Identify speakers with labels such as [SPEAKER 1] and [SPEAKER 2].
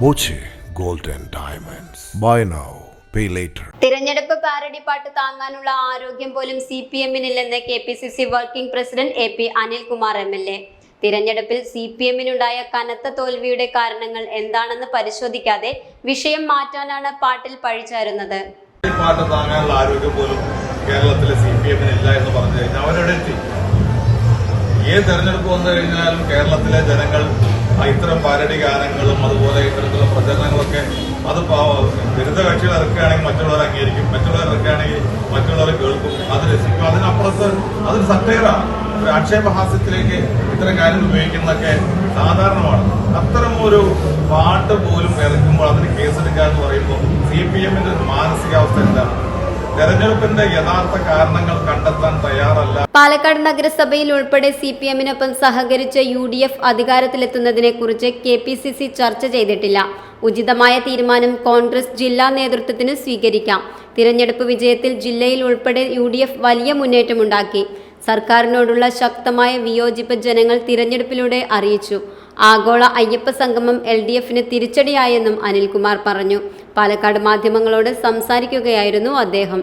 [SPEAKER 1] Boche gold and diamonds buy now pay later
[SPEAKER 2] തിരഞ്ഞെടുപ്പ് parody പാട്ട് താങ്ങാനുള്ള ആരോഗ്യം പോലും സി പി എമ്മിനില്ലെന്ന് K P C C working president A P Anilkumar M L A തിരഞ്ഞെടുപ്പിൽ സി പി എമ്മിനുണ്ടായ കനത്ത തോൽവിയുടെ കാരണങ്ങൾ എന്താണെന്ന് പരിശോധിക്കാതെ വിഷയം മാറ്റാനാണ് പാട്ടിൽ പഴിച്ചാരുന്നത്
[SPEAKER 3] പാട്ട് താങ്ങാനുള്ള ആരോഗ്യം പോലും കേരളത്തിലെ സി പി എമ്മിനില്ല എന്ന് പറഞ്ഞു കഴിഞ്ഞാൽ അവരോട് ഏത് തെരഞ്ഞെടുപ്പ് വന്നു കഴിഞ്ഞാലും കേരളത്തിലെ ജനങ്ങൾ ഇത്തരം പാരടി ഗാനങ്ങളും അതുപോലെ ഇത്തരത്തിലുള്ള പ്രചരണങ്ങളൊക്കെ അത് വിരുദ്ധ കക്ഷികൾ ഇറക്കുകയാണെങ്കിൽ മറ്റുള്ളവർ അംഗീകരിക്കും മറ്റുള്ളവർ ഇറക്കുകയാണെങ്കിൽ മറ്റുള്ളവർ കേൾക്കും അത് രസിക്കും അതിനപ്പുറത്ത് അതൊരു സത്തേറാണ് ഒരു ആക്ഷേപഹാസ്യത്തിലേക്ക് ഇത്തരം കാര്യങ്ങൾ ഉപയോഗിക്കുന്നതൊക്കെ സാധാരണമാണ് അത്തരം ഒരു പാട്ട് പോലും ഇറക്കുമ്പോൾ അതിന് കേസെടുക്കുക എന്ന് പറയുമ്പോൾ സി പി എമ്മിന്റെ ഒരു മാനസികാവസ്ഥ എന്താണ് തെരഞ്ഞെടുപ്പിന്റെ യഥാർത്ഥ കാരണങ്ങൾ കണ്ടെത്താൻ
[SPEAKER 2] പാലക്കാട് നഗരസഭയിൽ ഉൾപ്പെടെ സി പി എമ്മിനൊപ്പം സഹകരിച്ച് യു ഡി എഫ് അധികാരത്തിലെത്തുന്നതിനെക്കുറിച്ച് കെ പി സി സി ചർച്ച ചെയ്തിട്ടില്ല ഉചിതമായ തീരുമാനം കോൺഗ്രസ് ജില്ലാ നേതൃത്വത്തിന് സ്വീകരിക്കാം തിരഞ്ഞെടുപ്പ് വിജയത്തിൽ ജില്ലയിൽ ഉൾപ്പെടെ യു ഡി എഫ് വലിയ മുന്നേറ്റമുണ്ടാക്കി സർക്കാരിനോടുള്ള ശക്തമായ വിയോജിപ്പ് ജനങ്ങൾ തിരഞ്ഞെടുപ്പിലൂടെ അറിയിച്ചു ആഗോള അയ്യപ്പ സംഗമം എൽ ഡി എഫിന് തിരിച്ചടിയായെന്നും അനിൽകുമാർ പറഞ്ഞു പാലക്കാട് മാധ്യമങ്ങളോട് സംസാരിക്കുകയായിരുന്നു അദ്ദേഹം